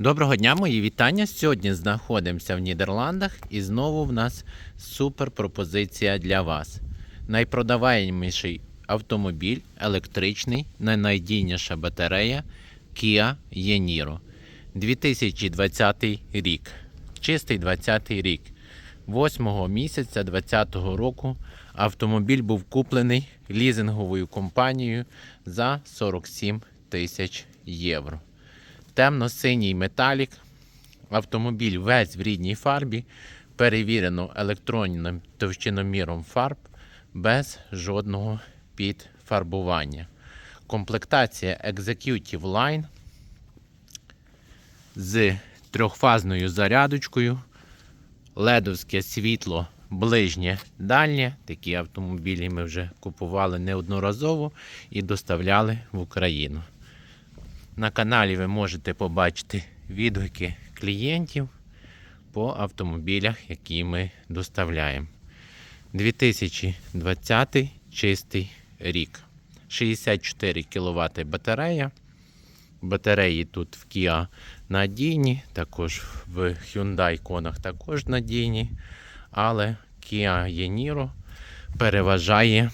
Доброго дня, мої вітання. Сьогодні знаходимося в Нідерландах і знову в нас супер пропозиція для вас. Найпродаваєміший автомобіль електричний, найнадійніша батарея Kia e-Niro. 2020 рік. Чистий 20 рік. 8 місяця 2020 року автомобіль був куплений лізинговою компанією за 47 тисяч євро темно-синій металік. Автомобіль весь в рідній фарбі, перевірено електронним товщиноміром фарб без жодного підфарбування. Комплектація Executive Line з трьохфазною зарядочкою, ледовське світло ближнє дальнє. Такі автомобілі ми вже купували неодноразово і доставляли в Україну. На каналі ви можете побачити відгуки клієнтів по автомобілях, які ми доставляємо. 2020 чистий рік. 64 кВт батарея. Батареї тут в Kia надійні, також в Hyundai Kona також надійні. Але Kia e-Niro переважає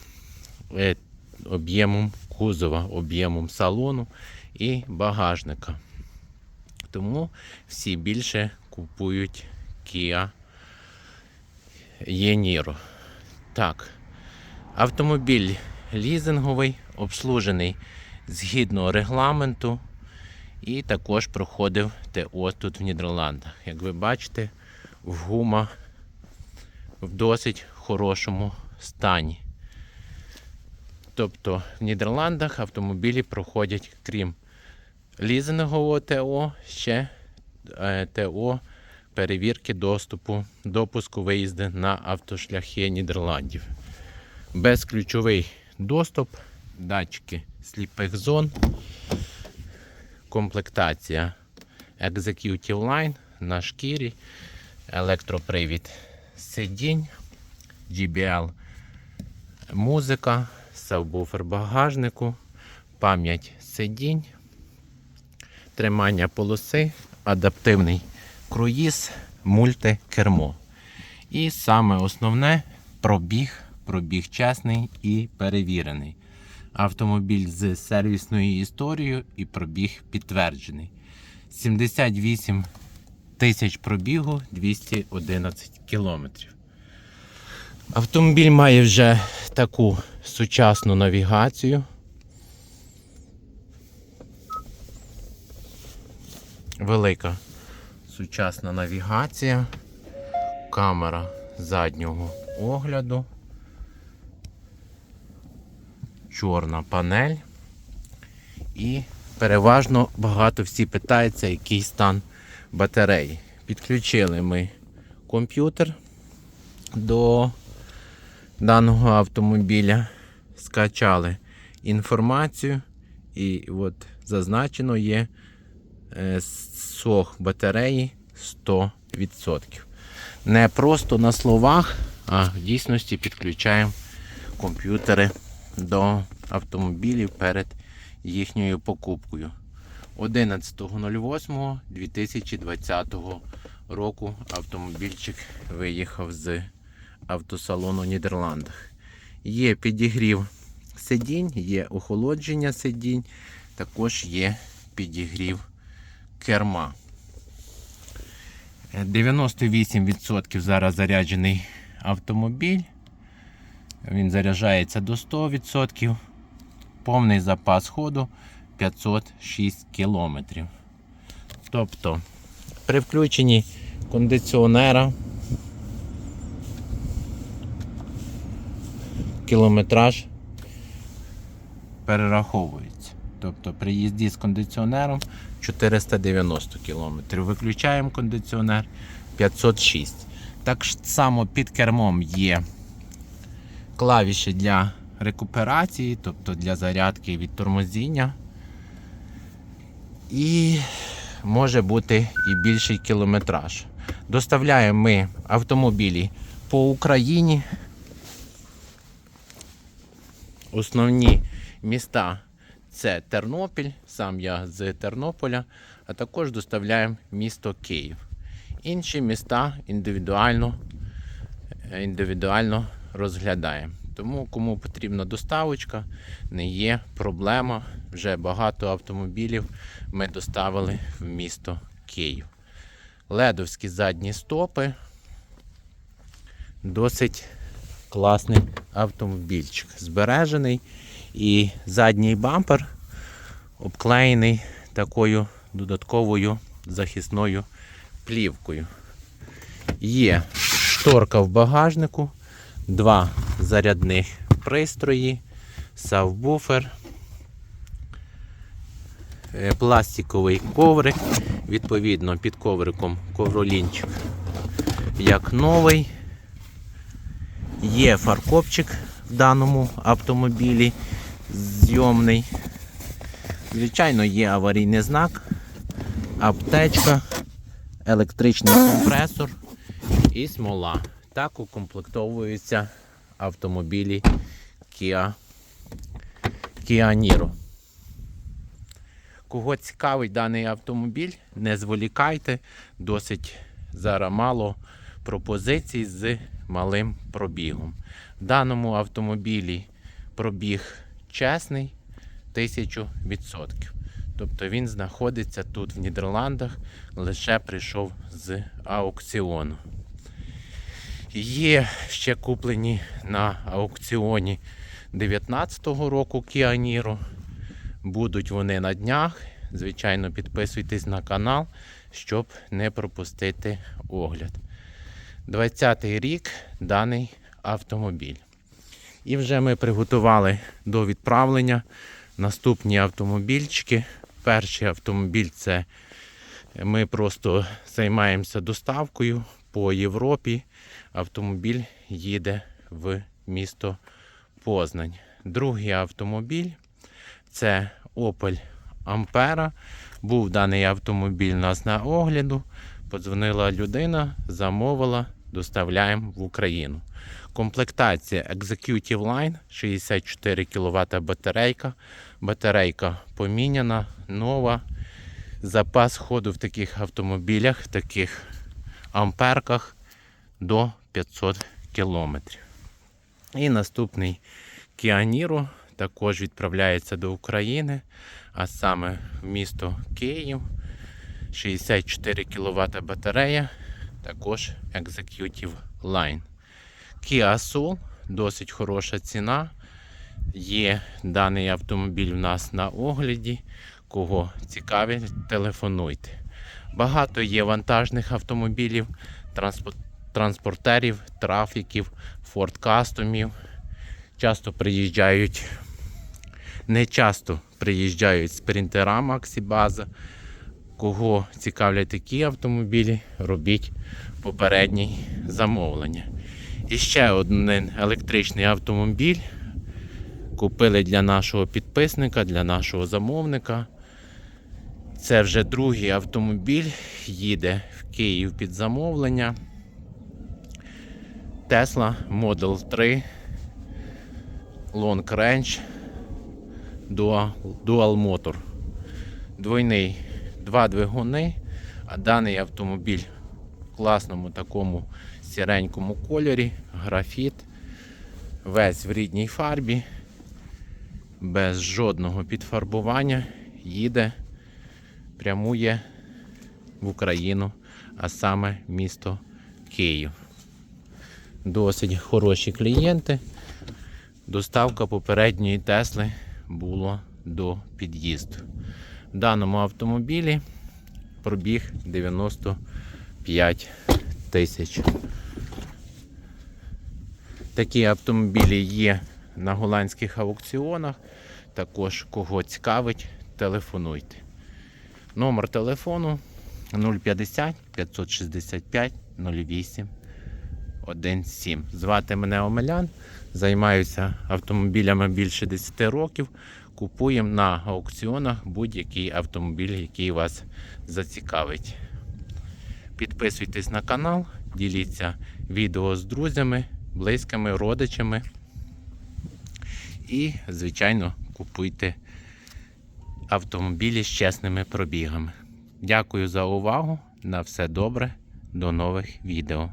е, об'ємом кузова, об'ємом салону і багажника. Тому всі більше купують Kia e-Niro. Так, автомобіль лізинговий, обслужений згідно регламенту. І також проходив ТО тут в Нідерландах. Як ви бачите, в гума в досить хорошому стані. Тобто в Нідерландах автомобілі проходять, крім лізингового ТО, ще е, ТО перевірки доступу, допуску виїзду на автошляхи Нідерландів. Безключовий доступ, датчики сліпих зон, комплектація Executive Line на шкірі, електропривід сидінь, GBL музика, сабвуфер багажнику, пам'ять сидінь, тримання полоси, адаптивний круїз, мультикермо. І саме основне пробіг, пробіг чесний і перевірений. Автомобіль з сервісною історією і пробіг підтверджений. 78 тисяч пробігу 211 кілометрів. Автомобіль має вже таку сучасну навігацію. Велика сучасна навігація, камера заднього огляду, чорна панель. І переважно багато всі питаються, який стан батареї. Підключили ми комп'ютер до даного автомобіля, скачали інформацію, і от зазначено є сох батареї 100%. Не просто на словах, а в дійсності підключаємо комп'ютери до автомобілів перед їхньою покупкою. 11.08.2020 року автомобільчик виїхав з автосалону в Нідерландах. Є підігрів сидінь, є охолодження сидінь, також є підігрів керма. 98% зараз заряджений автомобіль. Він заряджається до 100%. Повний запас ходу 506 км. Тобто, при включенні кондиціонера кілометраж перераховується. Тобто при їзді з кондиціонером 490 км. Виключаємо кондиціонер 506. Так само під кермом є клавіші для рекуперації, тобто для зарядки від тормозіння. І може бути і більший кілометраж. Доставляємо ми автомобілі по Україні. Основні міста Це Тернопіль, сам я з Тернополя, а також доставляємо місто Київ. Інші міста індивідуально, е, індивідуально розглядаємо. Тому кому потрібна доставочка, не є проблема. Вже багато автомобілів ми доставили в місто Київ. Ледовські задні стопи. Досить класний автомобільчик. Збережений і задній бампер обклеєний такою додатковою захисною плівкою. Є шторка в багажнику, два зарядних пристрої, сабвуфер, е, пластиковий коврик, відповідно під ковриком ковролінчик як новий. Є фаркопчик в даному автомобілі зйомний. Звичайно, є аварійний знак, аптечка, електричний компресор і смола. Так укомплектовуються автомобілі Kia, Kia Niro. Кого цікавить даний автомобіль, не зволікайте, досить зараз мало пропозицій з малим пробігом. В даному автомобілі пробіг чесний 1000%. Тобто він знаходиться тут в Нідерландах, лише прийшов з аукціону. Є ще куплені на аукціоні 2019 року Kia. Будуть вони на днях. Звичайно, підписуйтесь на канал, щоб не пропустити огляд. 20-й рік даний автомобіль. І вже ми приготували до відправлення наступні автомобільчики. Перший автомобіль це ми просто займаємося доставкою по Європі. Автомобіль їде в місто Познань. Другий автомобіль це Opel Ampera. Був даний автомобіль у нас на огляду. Подзвонила людина, замовила, доставляємо в Україну. Комплектація Executive Line 64 кВт батарейка. Батарейка поміняна, нова. Запас ходу в таких автомобілях, в таких амперках до 500 км. І наступний Kia Niro також відправляється до України, а саме в місто Київ. 64 кВт батарея, також Executive Line. Kia Soul, досить хороша ціна. Є даний автомобіль у нас на огляді. Кого цікавить, телефонуйте. Багато є вантажних автомобілів, транспортерів, трафіків, Ford Custom. Часто приїжджають, не часто приїжджають спринтера Максі База. Кого цікавлять такі автомобілі, робіть попереднє замовлення. І ще один електричний автомобіль. Купили для нашого підписника, для нашого замовника. Це вже другий автомобіль, їде в Київ під замовлення. Tesla Model 3 Long Range Dual, Dual Motor. Двойний два двигуни, а даний автомобіль в класному такому сіренькому кольорі, графіт, весь в рідній фарбі, без жодного підфарбування, їде, прямує в Україну, а саме місто Київ. Досить хороші клієнти. Доставка попередньої Тесли була до під'їзду. Даному автомобілі пробіг 95 тисяч. Такі автомобілі є на голландських аукціонах. Також кого цікавить, телефонуйте. Номер телефону 050 565 08 17. Звати мене Омелян. Займаюся автомобілями більше 10 років. Купуємо на аукціонах будь-який автомобіль, який вас зацікавить. Підписуйтесь на канал, діліться відео з друзями, близькими, родичами. І, звичайно, купуйте автомобілі з чесними пробігами. Дякую за увагу. На все добре. До нових відео.